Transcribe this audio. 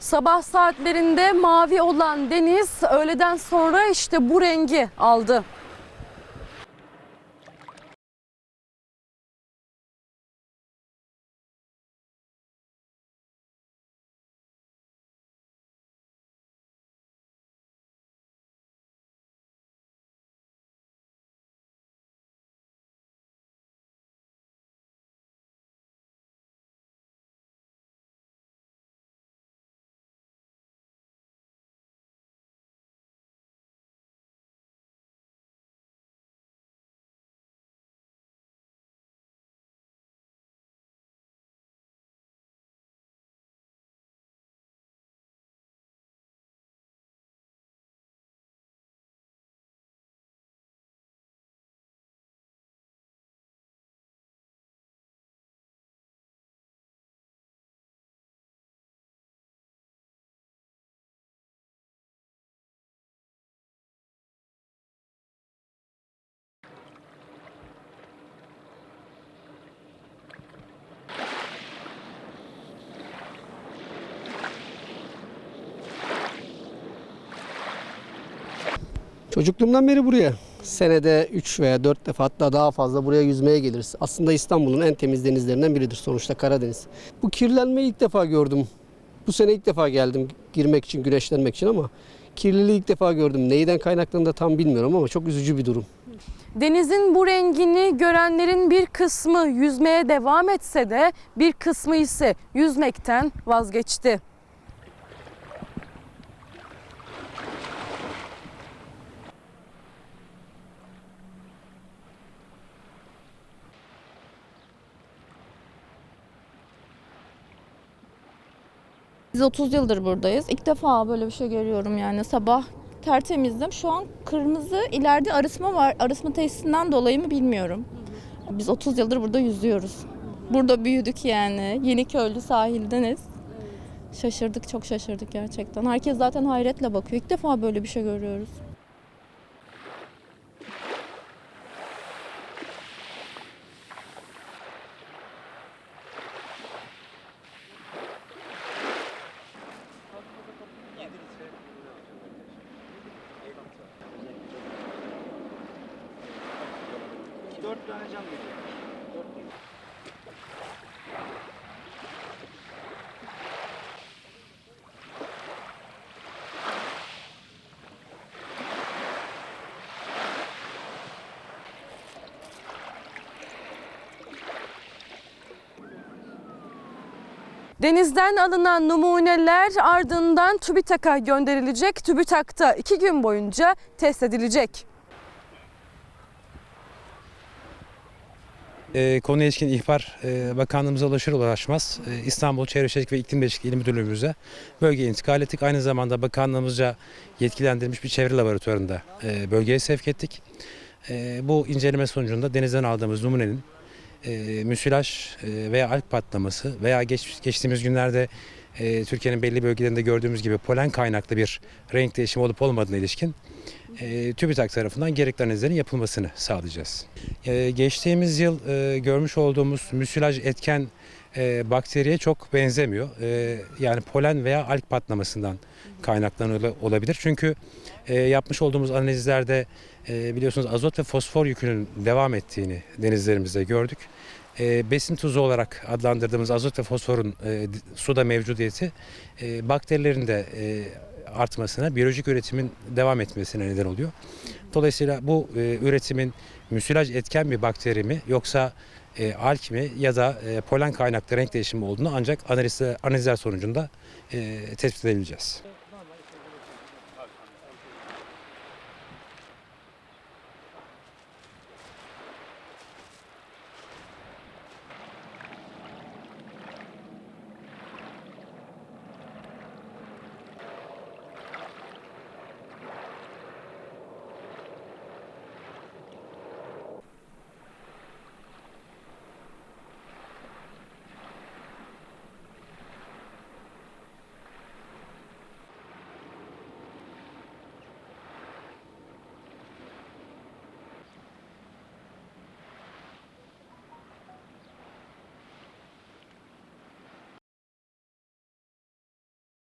Sabah saatlerinde mavi olan deniz öğleden sonra işte bu rengi aldı. Çocukluğumdan beri buraya. Senede 3 veya 4 defa hatta daha fazla buraya yüzmeye geliriz. Aslında İstanbul'un en temiz denizlerinden biridir sonuçta Karadeniz. Bu kirlenmeyi ilk defa gördüm. Bu sene ilk defa geldim girmek için, güneşlenmek için ama kirliliği ilk defa gördüm. Neyden kaynaklandığını da tam bilmiyorum ama çok üzücü bir durum. Denizin bu rengini görenlerin bir kısmı yüzmeye devam etse de bir kısmı ise yüzmekten vazgeçti. Biz 30 yıldır buradayız. İlk defa böyle bir şey görüyorum yani. Sabah tertemizdim. Şu an kırmızı ileride arıtma var. Arıtma tesisinden dolayı mı bilmiyorum. Biz 30 yıldır burada yüzüyoruz. Burada büyüdük yani. Yeniköylü sahildeniz. Şaşırdık, çok şaşırdık gerçekten. Herkes zaten hayretle bakıyor. İlk defa böyle bir şey görüyoruz. Denizden alınan numuneler ardından TÜBİTAK'a gönderilecek. TÜBİTAK'ta iki gün boyunca test edilecek. E, konuya ilişkin ihbar e, bakanlığımıza ulaşır ulaşmaz e, İstanbul Çevre Şehircilik ve İklim Değişikliği İl Müdürlüğümüze bölgeye intikal ettik. Aynı zamanda bakanlığımızca yetkilendirilmiş bir çevre laboratuvarında e, bölgeye sevk ettik. E, bu inceleme sonucunda denizden aldığımız numunenin e, müsilaj e, veya alg patlaması veya geç, geçtiğimiz günlerde e, Türkiye'nin belli bölgelerinde gördüğümüz gibi polen kaynaklı bir renk değişimi olup olmadığına ilişkin e, TÜBİTAK tarafından gerekli analizlerin yapılmasını sağlayacağız. E, geçtiğimiz yıl e, görmüş olduğumuz müsilaj etken e, bakteriye çok benzemiyor. E, yani polen veya alg patlamasından kaynaklanıyor olabilir. Çünkü e, yapmış olduğumuz analizlerde e, biliyorsunuz azot ve fosfor yükünün devam ettiğini denizlerimizde gördük. E, besin tuzu olarak adlandırdığımız azot ve fosforun e, suda mevcudiyeti e, bakterilerin de e, artmasına, biyolojik üretimin devam etmesine neden oluyor. Dolayısıyla bu e, üretimin müsilaj etken bir bakteri mi yoksa e, alg mi ya da e, polen kaynaklı renk değişimi olduğunu ancak analizler sonucunda e, tespit edebileceğiz.